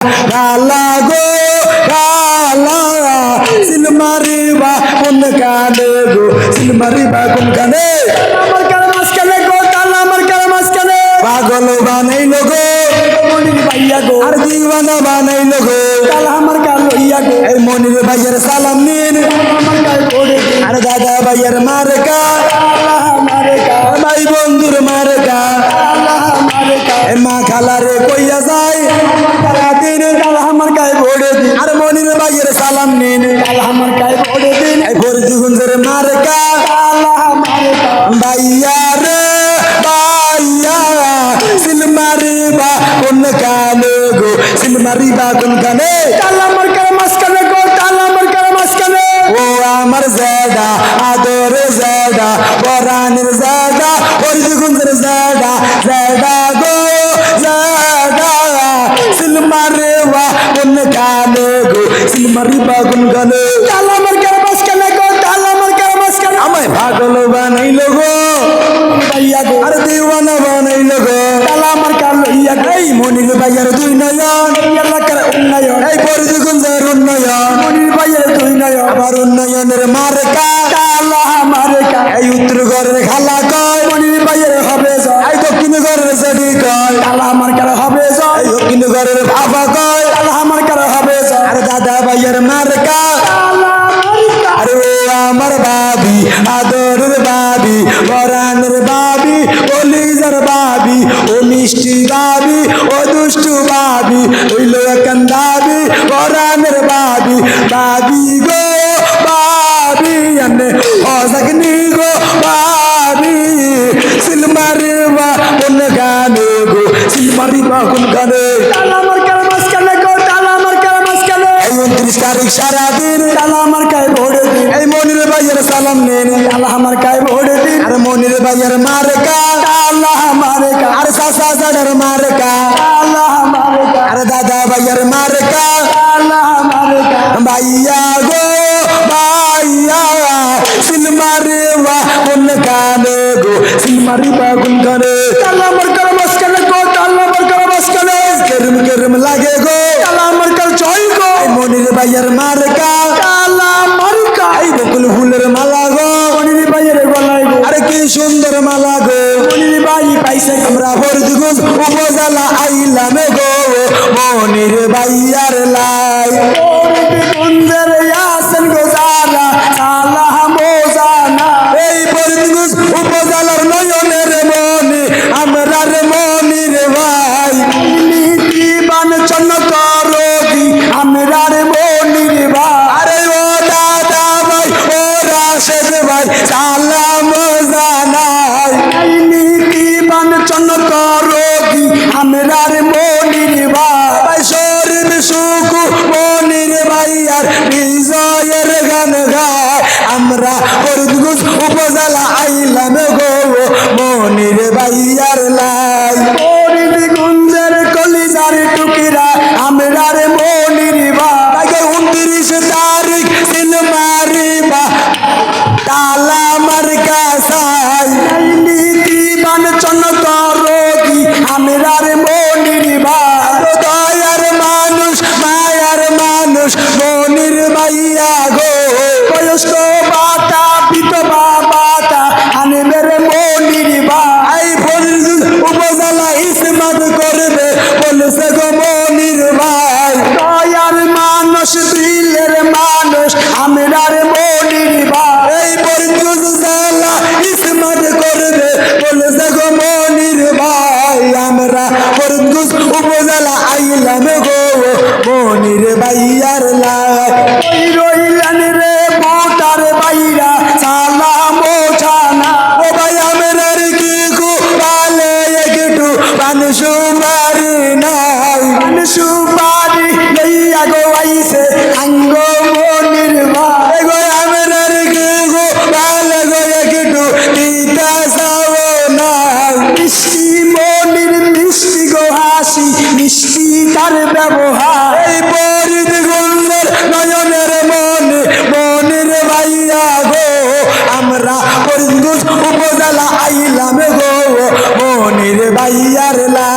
কালা গো কালা সিলমারি বা কোন কানে গো সিলমারি বা কোন কানে আমার কানে মাঝখানে গো কালা আমার কানে মাঝখানে পাগল বানাইলো গো মনির ভাইয়া গো আর দিওয়ানা বানাইলো গো কালা আমার কাল লইয়া গো এই মনির ভাইয়ের সালাম নিন আমার কাল পড়ে আর দাদা ভাইয়ের মারকা সালাম নিন। আমার গায়ে করে দিন ফরজি গুঞ্জের মারকা। ভাইয়া রে, ভাইয়া, সিলমারি বা কোন কানে গো? সিলমারি বা কোন কানে সিলমারি বা কোন কানে কাল আমার গায়ে মাঝখানে গো কাল আমার মাঝখানে। আমায় পাগল বানাইলো গো। ভাইয়া গো। আর দিওয়ানা বানাইলো গো। কাল আমার কাল ইয়া এই মনির ভাইয়ার দুই নয়ন। এলাকার উন্নয়ন। এই পরিধি গুঞ্জের উন্নয়ন। মনির ভাইয়ার দুই নয়ন। আমার উন্নয়নের মার্কা। কালা মার্কা। এই উত্তর ঘরের খালা কয় মনির ভাইয়ের হবে এই দক্ষিণ ঘরের মিষ্টি বাবি ও দুষ্টু বাবি হইল একান দাবি পরাণের বাবি। বাবি গো বাবি আনে অসাগনি গো বাবি। সিলমারি বা কোন গানে গো সিলমারি বা কোন গানে? উনত্রিশ তারিখ সারাদিন। তালা আমার কায় ভোরে দিন। এই মনির ভাইয়ের সালাম নেন। আল্লাহ আমার কায় ভোরে দিন। আর মনির ভাইয়ের আর সাসা জাডার মারকা আল্লাহ মারকা আর দাদা ভাইয়ের মারকা আল্লাহ মারকা ভাইয়া গো ভাইয়া সিলমারি বা কোন কানে গো সিলমারি বা কোন কানে আল্লাহ আমার কার মাঝখানে গো আল্লাহ আমার কার মাঝখানে কেরম কেরম লাগে গো আল্লাহ আমার কার জয় গো এই মনির ভাইয়ের মারকা আল্লাহ মারকা এই বকুল ফুলের মালা গো মনির ভাইয়ের গলায় গো উপজেলা আইলাম গো মনির ভাইয়ার লাই। ফরিদগঞ্জের ইয়াসিন গো জালা সালাহ মোজানা। এই ফরিদগঞ্জ উপজেলার নয়নের মনি আমরা রে মনির ভাই। বান চন্ন করোগি আমরা মনির ভাই। আরে ও দাদা ভাই ও রাশেদ ভাই সালাম জানাই নীতি বান চন্ন করোগি আমরা ফরিদগঞ্জ উপজেলা আইলাম গো মনির বাইয়ার লাই। নাই। সুমারি লইয়া গো আইছে আঙ্গ মনির ভাই গো আমরার কি গো পালে গো একটু কিতা সাও নাই। মিষ্টি মনির মিষ্টি গো হাসি মিষ্টি তার ব্যবহার। এই পরিদ নয়নের মনে মনের ভাইয়া গো। আমরা ফরিদগঞ্জ উপজেলা আইলাম গো মনির ভাইয়ার লাই